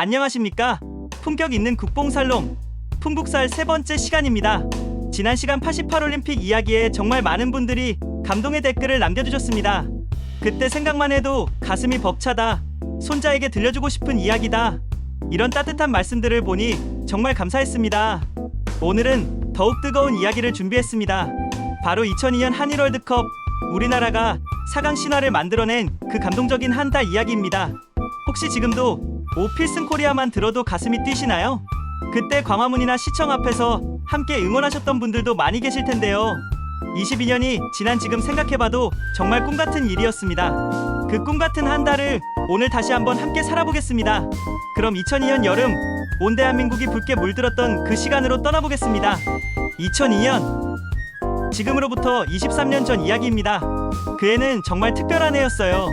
안녕하십니까? 품격 있는 국뽕살롱 풍국살 세 번째 시간입니다. 지난 시간 88올림픽 이야기에 정말 많은 분들이 감동의 댓글을 남겨주셨습니다. 그때 생각만 해도 가슴이 벅차다. 손자에게 들려주고 싶은 이야기다. 이런 따뜻한 말씀들을 보니 정말 감사했습니다. 오늘은 더욱 뜨거운 이야기를 준비했습니다. 바로 2002년 한일 월드컵 우리나라가 4강 신화를 만들어낸 그 감동적인 한 달 이야기입니다. 혹시 지금도 오 필승 코리아만 들어도 가슴이 뛰시나요? 그때 광화문이나 시청 앞에서 함께 응원하셨던 분들도 많이 계실 텐데요. 22년이 지난 지금 생각해봐도 정말 꿈 같은 일이었습니다. 그 꿈 같은 한 달을 오늘 다시 한번 함께 살아보겠습니다. 그럼 2002년 여름 온 대한민국이 붉게 물들었던 그 시간으로 떠나보겠습니다. 2002년 지금으로부터 23년 전 이야기입니다. 그 해는 정말 특별한 해였어요.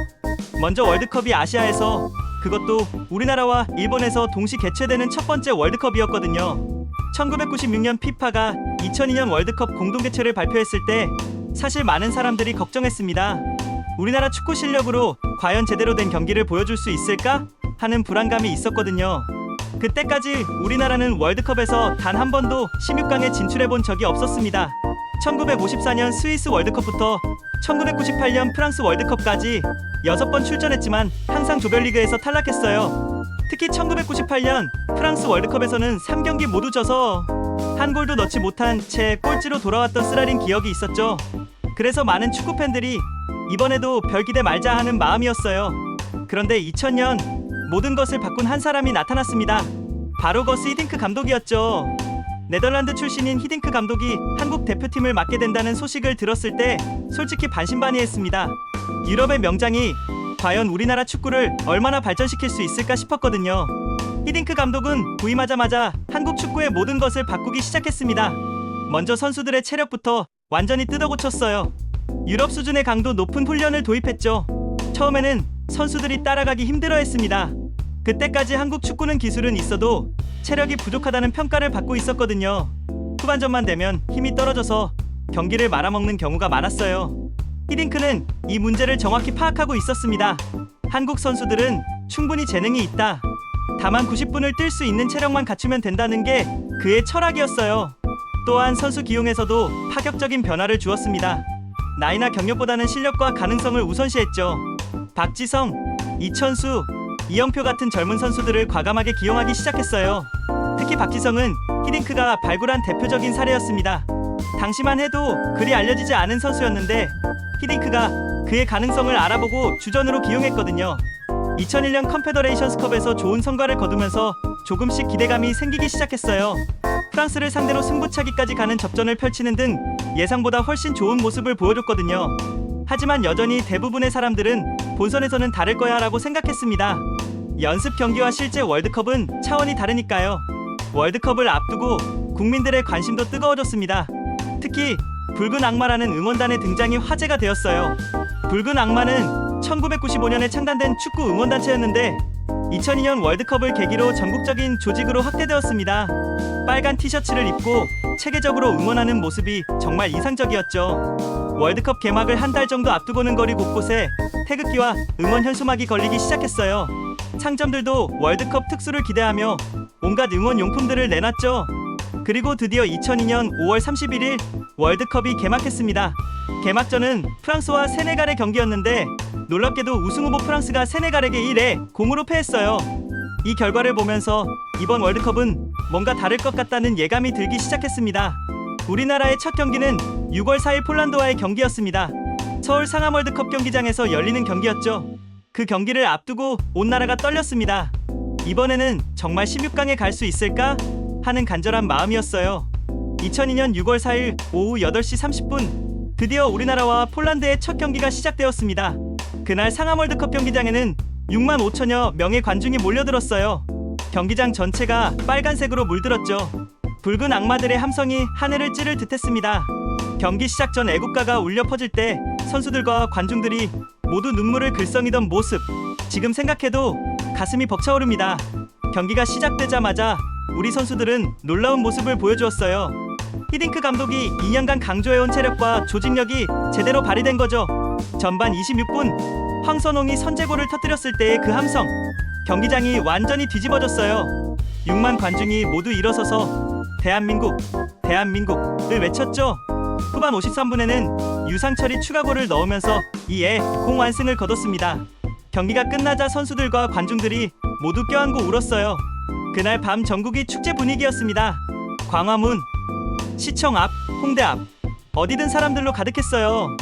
먼저 월드컵이 아시아에서 그것도 우리나라와 일본에서 동시 개최되는 첫 번째 월드컵이었거든요. 1996년 피파가 2002년 월드컵 공동 개최를 발표했을 때 사실 많은 사람들이 걱정했습니다. 우리나라 축구 실력으로 과연 제대로 된 경기를 보여줄 수 있을까 하는 불안감이 있었거든요. 그때까지 우리나라는 월드컵에서 단 한 번도 16강에 진출해 본 적이 없었습니다. 1954년 스위스 월드컵부터 1998년 프랑스 월드컵까지 6번 출전했지만 항상 조별리그에서 탈락했어요. 특히 1998년 프랑스 월드컵에서는 3경기 모두 져서 한 골도 넣지 못한 채 꼴찌로 돌아왔던 쓰라린 기억이 있었죠. 그래서 많은 축구 팬들이 이번에도 별 기대 말자 하는 마음이었어요. 그런데 2000년 모든 것을 바꾼 한 사람이 나타났습니다. 바로 거스 히딩크 감독이었죠. 네덜란드 출신인 히딩크 감독이 한국 대표팀을 맡게 된다는 소식을 들었을 때 솔직히 반신반의했습니다. 유럽의 명장이 과연 우리나라 축구를 얼마나 발전시킬 수 있을까 싶었거든요. 히딩크 감독은 부임하자마자 한국 축구의 모든 것을 바꾸기 시작했습니다. 먼저 선수들의 체력부터 완전히 뜯어고쳤어요. 유럽 수준의 강도 높은 훈련을 도입했죠. 처음에는 선수들이 따라가기 힘들어했습니다. 그때까지 한국 축구는 기술은 있어도 체력이 부족하다는 평가를 받고 있었거든요. 후반전만 되면 힘이 떨어져서 경기를 말아먹는 경우가 많았어요. 히딩크는 이 문제를 정확히 파악하고 있었습니다. 한국 선수들은 충분히 재능이 있다. 다만 90분을 뛸 수 있는 체력만 갖추면 된다는 게 그의 철학이었어요. 또한 선수 기용에서도 파격적인 변화를 주었습니다. 나이나 경력보다는 실력과 가능성을 우선시했죠. 박지성, 이천수, 이영표 같은 젊은 선수들을 과감하게 기용하기 시작했어요. 특히 박지성은 히딩크가 발굴한 대표적인 사례였습니다. 당시만 해도 그리 알려지지 않은 선수였는데 히딩크가 그의 가능성을 알아보고 주전으로 기용했거든요. 2001년 컨페더레이션스컵에서 좋은 성과를 거두면서 조금씩 기대감이 생기기 시작했어요. 프랑스를 상대로 승부차기까지 가는 접전을 펼치는 등 예상보다 훨씬 좋은 모습을 보여줬거든요. 하지만 여전히 대부분의 사람들은 본선에서는 다를 거야 라고 생각했습니다. 연습 경기와 실제 월드컵은 차원이 다르니까요. 월드컵을 앞두고 국민들의 관심도 뜨거워졌습니다. 특히 붉은 악마라는 응원단의 등장이 화제가 되었어요. 붉은 악마는 1995년에 창단된 축구 응원단체였는데 2002년 월드컵을 계기로 전국적인 조직으로 확대되었습니다. 빨간 티셔츠를 입고 체계적으로 응원하는 모습이 정말 인상적이었죠. 월드컵 개막을 한 달 정도 앞두고는 거리 곳곳에 태극기와 응원 현수막이 걸리기 시작했어요. 상점들도 월드컵 특수를 기대하며 온갖 응원 용품들을 내놨죠. 그리고 드디어 2002년 5월 31일 월드컵이 개막했습니다. 개막전은 프랑스와 세네갈의 경기였는데 놀랍게도 우승 후보 프랑스가 세네갈에게 1회 공으로 패했어요. 이 결과를 보면서 이번 월드컵은 뭔가 다를 것 같다는 예감이 들기 시작했습니다. 우리나라의 첫 경기는 6월 4일 폴란드와의 경기였습니다. 서울 상암 월드컵 경기장에서 열리는 경기였죠. 그 경기를 앞두고 온 나라가 떨렸습니다. 이번에는 정말 16강에 갈 수 있을까 하는 간절한 마음이었어요. 2002년 6월 4일 오후 8시 30분 드디어 우리나라와 폴란드의 첫 경기가 시작되었습니다. 그날 상암 월드컵 경기장에는 6만 5천여 명의 관중이 몰려들었어요. 경기장 전체가 빨간색으로 물들었죠. 붉은 악마들의 함성이 하늘을 찌를 듯했습니다. 경기 시작 전 애국가가 울려 퍼질 때 선수들과 관중들이 모두 눈물을 글썽이던 모습 지금 생각해도 가슴이 벅차오릅니다. 경기가 시작되자마자 우리 선수들은 놀라운 모습을 보여주었어요. 히딩크 감독이 2년간 강조해온 체력과 조직력이 제대로 발휘된 거죠. 전반 26분 황선홍이 선제골을 터뜨렸을 때의 그 함성 경기장이 완전히 뒤집어졌어요. 6만 관중이 모두 일어서서 대한민국, 대한민국을 외쳤죠. 후반 53분에는 유상철이 추가골을 넣으면서 이에 공완승을 거뒀습니다. 경기가 끝나자 선수들과 관중들이 모두 껴안고 울었어요. 그날 밤 전국이 축제 분위기였습니다. 광화문, 시청 앞, 홍대 앞, 어디든 사람들로 가득했어요.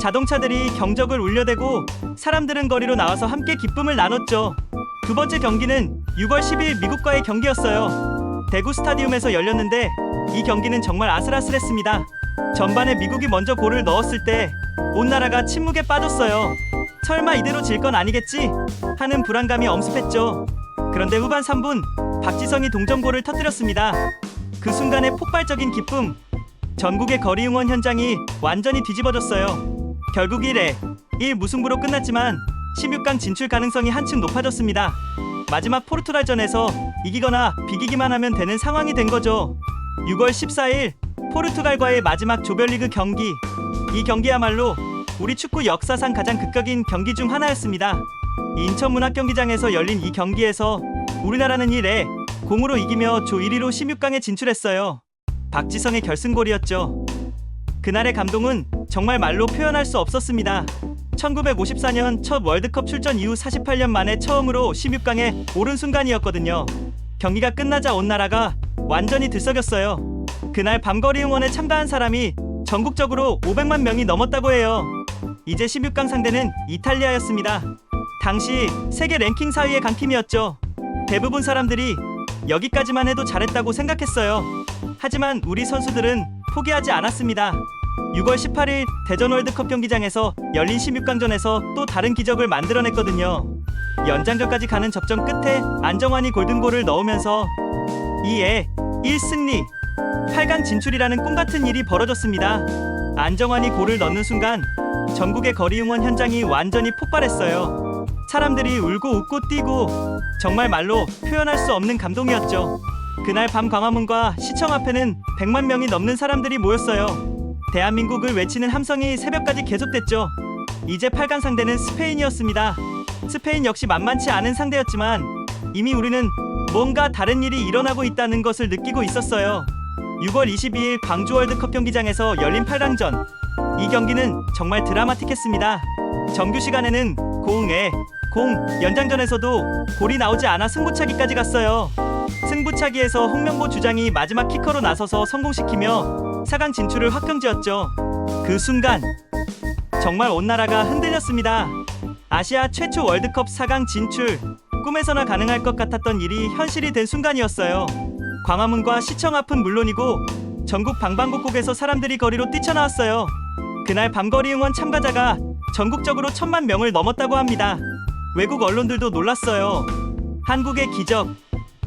자동차들이 경적을 울려대고 사람들은 거리로 나와서 함께 기쁨을 나눴죠. 두 번째 경기는 6월 10일 미국과의 경기였어요. 대구 스타디움에서 열렸는데 이 경기는 정말 아슬아슬했습니다. 전반에 미국이 먼저 골을 넣었을 때 온 나라가 침묵에 빠졌어요. 설마 이대로 질 건 아니겠지? 하는 불안감이 엄습했죠. 그런데 후반 3분 박지성이 동점골을 터뜨렸습니다. 그 순간의 폭발적인 기쁨. 전국의 거리 응원 현장이 완전히 뒤집어졌어요. 결국 1회 1 무승부로 끝났지만 16강 진출 가능성이 한층 높아졌습니다. 마지막 포르투갈전에서 이기거나 비기기만 하면 되는 상황이 된 거죠. 6월 14일 포르투갈과의 마지막 조별리그 경기. 이 경기야말로 우리 축구 역사상 가장 극적인 경기 중 하나였습니다. 인천문학경기장에서 열린 이 경기에서 우리나라는 1회 공으로 이기며 조 1위로 16강에 진출했어요. 박지성의 결승골이었죠. 그날의 감동은 정말 말로 표현할 수 없었습니다. 1954년 첫 월드컵 출전 이후 48년 만에 처음으로 16강에 오른 순간이었거든요. 경기가 끝나자 온 나라가 완전히 들썩였어요. 그날 밤거리 응원에 참가한 사람이 전국적으로 500만 명이 넘었다고 해요. 이제 16강 상대는 이탈리아였습니다. 당시 세계 랭킹 4위의 강팀이었죠. 대부분 사람들이 여기까지만 해도 잘했다고 생각했어요. 하지만 우리 선수들은 포기하지 않았습니다. 6월 18일 대전 월드컵 경기장에서 열린 16강전에서 또 다른 기적을 만들어냈거든요. 연장전까지 가는 접전 끝에 안정환이 골든골을 넣으면서 이에 1승리 8강 진출이라는 꿈 같은 일이 벌어졌습니다. 안정환이 골을 넣는 순간 전국의 거리 응원 현장이 완전히 폭발했어요. 사람들이 울고 웃고 뛰고 정말 말로 표현할 수 없는 감동이었죠. 그날 밤 광화문과 시청 앞에는 100만 명이 넘는 사람들이 모였어요. 대한민국을 외치는 함성이 새벽까지 계속됐죠. 이제 8강 상대는 스페인이었습니다. 스페인 역시 만만치 않은 상대였지만 이미 우리는 뭔가 다른 일이 일어나고 있다는 것을 느끼고 있었어요. 6월 22일 광주 월드컵 경기장에서 열린 8강전. 이 경기는 정말 드라마틱했습니다. 정규 시간에는 공에 공 연장전에서도 골이 나오지 않아 승부차기까지 갔어요. 승부차기에서 홍명보 주장이 마지막 키커로 나서서 성공시키며 4강 진출을 확정지었죠. 그 순간 정말 온 나라가 흔들렸습니다. 아시아 최초 월드컵 4강 진출 꿈에서나 가능할 것 같았던 일이 현실이 된 순간이었어요. 광화문과 시청 앞은 물론이고 전국 방방곡곡에서 사람들이 거리로 뛰쳐나왔어요. 그날 밤거리 응원 참가자가 전국적으로 천만 명을 넘었다고 합니다. 외국 언론들도 놀랐어요. 한국의 기적,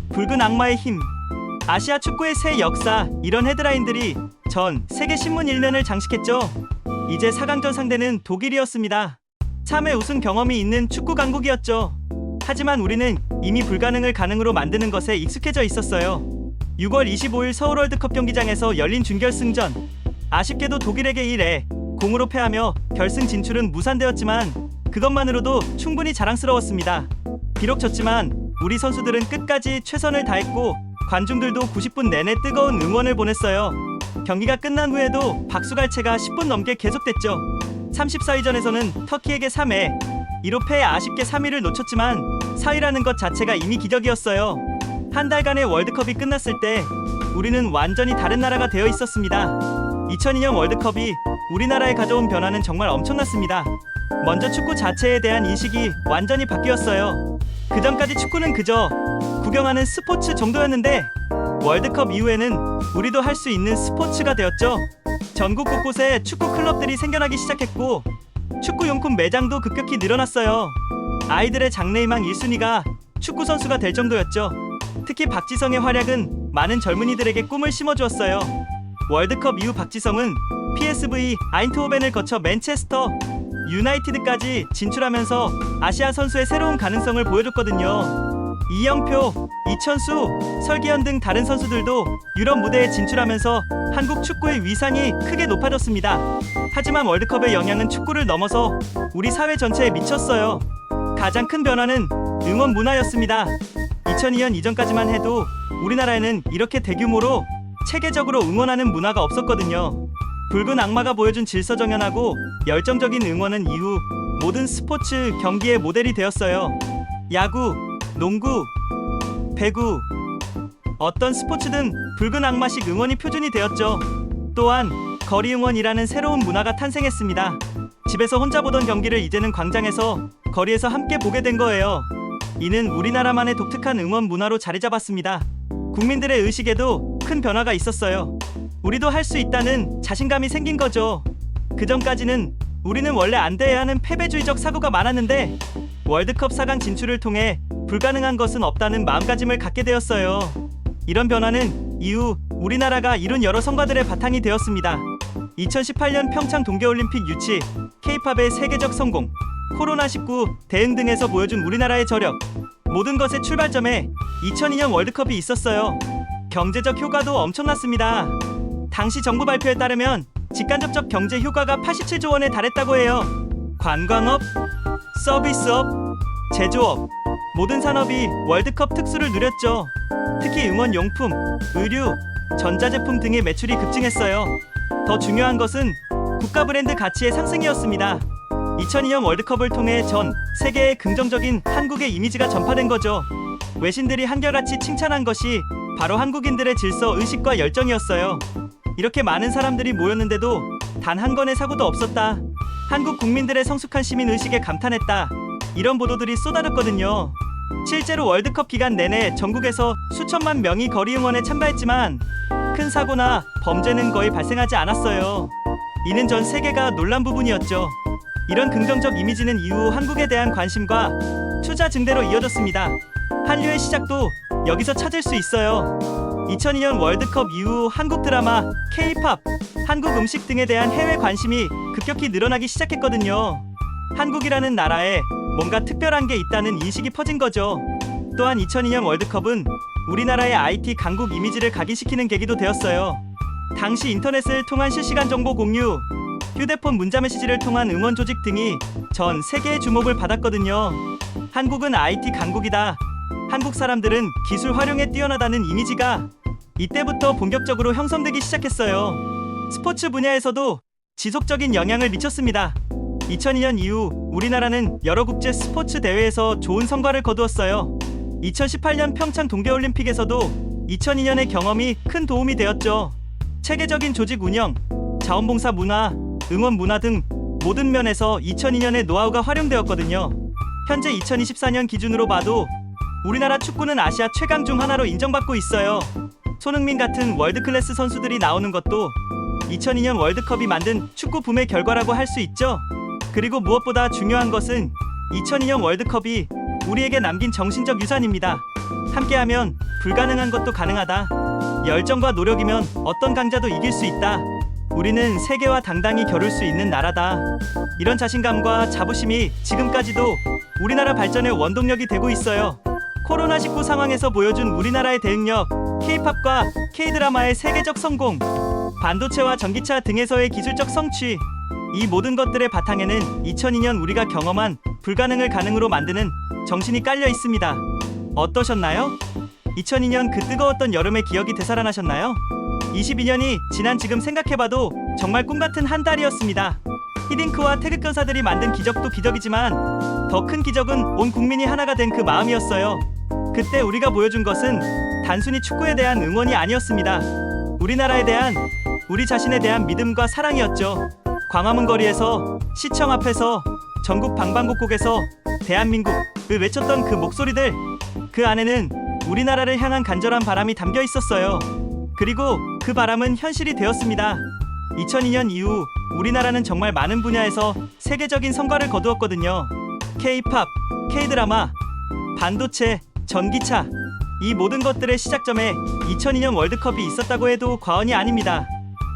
붉은 악마의 힘, 아시아 축구의 새 역사 이런 헤드라인들이 전 세계 신문 일면을 장식했죠. 이제 4강전 상대는 독일이었습니다. 3회 우승 경험이 있는 축구 강국이었죠. 하지만 우리는 이미 불가능을 가능으로 만드는 것에 익숙해져 있었어요. 6월 25일 서울 월드컵 경기장에서 열린 준결승전. 아쉽게도 독일에게 1회 공으로 패하며 결승 진출은 무산되었지만 그것만으로도 충분히 자랑스러웠습니다. 비록 졌지만 우리 선수들은 끝까지 최선을 다했고 관중들도 90분 내내 뜨거운 응원을 보냈어요. 경기가 끝난 후에도 박수갈채가 10분 넘게 계속됐죠. 34위전에서는 터키에게 3회 1호 패에 아쉽게 3위를 놓쳤지만 4위라는 것 자체가 이미 기적이었어요. 한 달간의 월드컵이 끝났을 때 우리는 완전히 다른 나라가 되어 있었습니다. 2002년 월드컵이 우리나라에 가져온 변화는 정말 엄청났습니다. 먼저 축구 자체에 대한 인식이 완전히 바뀌었어요. 그 전까지 축구는 그저 구경하는 스포츠 정도였는데 월드컵 이후에는 우리도 할 수 있는 스포츠가 되었죠. 전국 곳곳에 축구 클럽들이 생겨나기 시작했고 축구 용품 매장도 급격히 늘어났어요. 아이들의 장래희망 1순위가 축구 선수가 될 정도였죠. 특히 박지성의 활약은 많은 젊은이들에게 꿈을 심어주었어요. 월드컵 이후 박지성은 PSV 아인트호벤을 거쳐 맨체스터 유나이티드까지 진출하면서 아시아 선수의 새로운 가능성을 보여줬거든요. 이영표, 이천수, 설기현 등 다른 선수들도 유럽 무대에 진출하면서 한국 축구의 위상이 크게 높아졌습니다. 하지만 월드컵의 영향은 축구를 넘어서 우리 사회 전체에 미쳤어요. 가장 큰 변화는 응원 문화였습니다. 2002년 이전까지만 해도 우리나라에는 이렇게 대규모로 체계적으로 응원하는 문화가 없었거든요. 붉은 악마가 보여준 질서정연하고 열정적인 응원은 이후 모든 스포츠 경기의 모델이 되었어요. 야구, 농구, 배구, 어떤 스포츠든 붉은 악마식 응원이 표준이 되었죠. 또한 거리 응원이라는 새로운 문화가 탄생했습니다. 집에서 혼자 보던 경기를 이제는 광장에서 거리에서 함께 보게 된 거예요. 이는 우리나라만의 독특한 응원 문화로 자리 잡았습니다. 국민들의 의식에도 큰 변화가 있었어요. 우리도 할 수 있다는 자신감이 생긴 거죠. 그 전까지는 우리는 원래 안 돼야 하는 패배주의적 사고가 많았는데 월드컵 4강 진출을 통해 불가능한 것은 없다는 마음가짐을 갖게 되었어요. 이런 변화는 이후 우리나라가 이룬 여러 성과들의 바탕이 되었습니다. 2018년 평창 동계올림픽 유치, K-팝의 세계적 성공, 코로나19 대응 등에서 보여준 우리나라의 저력, 모든 것의 출발점에 2002년 월드컵이 있었어요. 경제적 효과도 엄청났습니다. 당시 정부 발표에 따르면 직간접적 경제 효과가 87조 원에 달했다고 해요. 관광업, 서비스업, 제조업, 모든 산업이 월드컵 특수를 누렸죠. 특히 응원 용품, 의류, 전자제품 등의 매출이 급증했어요. 더 중요한 것은 국가 브랜드 가치의 상승이었습니다. 2002년 월드컵을 통해 전 세계에 긍정적인 한국의 이미지가 전파된 거죠. 외신들이 한결같이 칭찬한 것이 바로 한국인들의 질서 의식과 열정이었어요. 이렇게 많은 사람들이 모였는데도 단 한 건의 사고도 없었다. 한국 국민들의 성숙한 시민 의식에 감탄했다. 이런 보도들이 쏟아졌거든요. 실제로 월드컵 기간 내내 전국에서 수천만 명이 거리 응원에 참가했지만 큰 사고나 범죄는 거의 발생하지 않았어요. 이는 전 세계가 놀란 부분이었죠. 이런 긍정적 이미지는 이후 한국에 대한 관심과 투자 증대로 이어졌습니다. 한류의 시작도 여기서 찾을 수 있어요. 2002년 월드컵 이후 한국 드라마, K-팝, 한국 음식 등에 대한 해외 관심이 급격히 늘어나기 시작했거든요. 한국이라는 나라에 뭔가 특별한 게 있다는 인식이 퍼진 거죠. 또한 2002년 월드컵은 우리나라의 IT 강국 이미지를 각인시키는 계기도 되었어요. 당시 인터넷을 통한 실시간 정보 공유, 휴대폰 문자 메시지를 통한 응원 조직 등이 전 세계의 주목을 받았거든요. 한국은 IT 강국이다. 한국 사람들은 기술 활용에 뛰어나다는 이미지가 이때부터 본격적으로 형성되기 시작했어요. 스포츠 분야에서도 지속적인 영향을 미쳤습니다. 2002년 이후 우리나라는 여러 국제 스포츠 대회에서 좋은 성과를 거두었어요. 2018년 평창 동계올림픽에서도 2002년의 경험이 큰 도움이 되었죠. 체계적인 조직 운영, 자원봉사 문화, 응원 문화 등 모든 면에서 2002년의 노하우가 활용되었거든요. 현재 2024년 기준으로 봐도 우리나라 축구는 아시아 최강 중 하나로 인정받고 있어요. 손흥민 같은 월드 클래스 선수들이 나오는 것도 2002년 월드컵이 만든 축구 붐의 결과라고 할 수 있죠. 그리고 무엇보다 중요한 것은 2002년 월드컵이 우리에게 남긴 정신적 유산입니다. 함께하면 불가능한 것도 가능하다. 열정과 노력이면 어떤 강자도 이길 수 있다. 우리는 세계와 당당히 겨룰 수 있는 나라다. 이런 자신감과 자부심이 지금까지도 우리나라 발전의 원동력이 되고 있어요. 코로나19 상황에서 보여준 우리나라의 대응력, K-팝과 K-드라마의 세계적 성공, 반도체와 전기차 등에서의 기술적 성취, 이 모든 것들의 바탕에는 2002년 우리가 경험한 불가능을 가능으로 만드는 정신이 깔려 있습니다. 어떠셨나요? 2002년 그 뜨거웠던 여름의 기억이 되살아나셨나요? 22년이 지난 지금 생각해봐도 정말 꿈 같은 한 달이었습니다. 히딩크와 태극 전사들이 만든 기적도 기적이지만 더 큰 기적은 온 국민이 하나가 된 그 마음이었어요. 그때 우리가 보여준 것은 단순히 축구에 대한 응원이 아니었습니다. 우리나라에 대한 우리 자신에 대한 믿음과 사랑이었죠. 광화문 거리에서 시청 앞에서 전국 방방곡곡에서 대한민국을 외쳤던 그 목소리들 그 안에는 우리나라를 향한 간절한 바람이 담겨 있었어요. 그리고 그 바람은 현실이 되었습니다. 2002년 이후 우리나라는 정말 많은 분야에서 세계적인 성과를 거두었거든요. K-팝, K-드라마, 반도체, 전기차 이 모든 것들의 시작점에 2002년 월드컵이 있었다고 해도 과언이 아닙니다.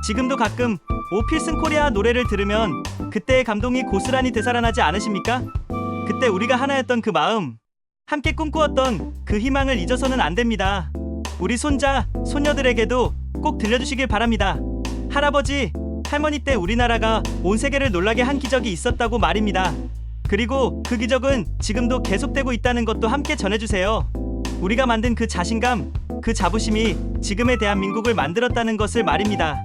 지금도 가끔 오 필승 코리아 노래를 들으면 그때의 감동이 고스란히 되살아나지 않으십니까? 그때 우리가 하나였던 그 마음, 함께 꿈꾸었던 그 희망을 잊어서는 안 됩니다. 우리 손자, 손녀들에게도 꼭 들려주시길 바랍니다. 할아버지, 할머니 때 우리나라가 온 세계를 놀라게 한 기적이 있었다고 말입니다. 그리고 그 기적은 지금도 계속되고 있다는 것도 함께 전해주세요. 우리가 만든 그 자신감, 그 자부심이 지금의 대한민국을 만들었다는 것을 말입니다.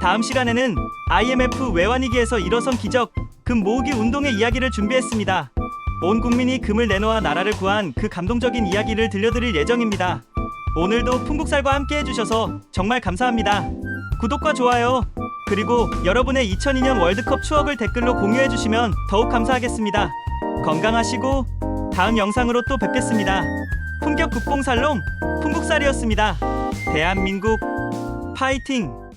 다음 시간에는 IMF 외환위기에서 일어선 기적, 금 모으기 운동의 이야기를 준비했습니다. 온 국민이 금을 내놓아 나라를 구한 그 감동적인 이야기를 들려드릴 예정입니다. 오늘도 풍국살과 함께 해주셔서 정말 감사합니다. 구독과 좋아요, 그리고 여러분의 2002년 월드컵 추억을 댓글로 공유해주시면 더욱 감사하겠습니다. 건강하시고 다음 영상으로 또 뵙겠습니다. 품격 국뽕살롱 풍국살이었습니다. 대한민국 파이팅!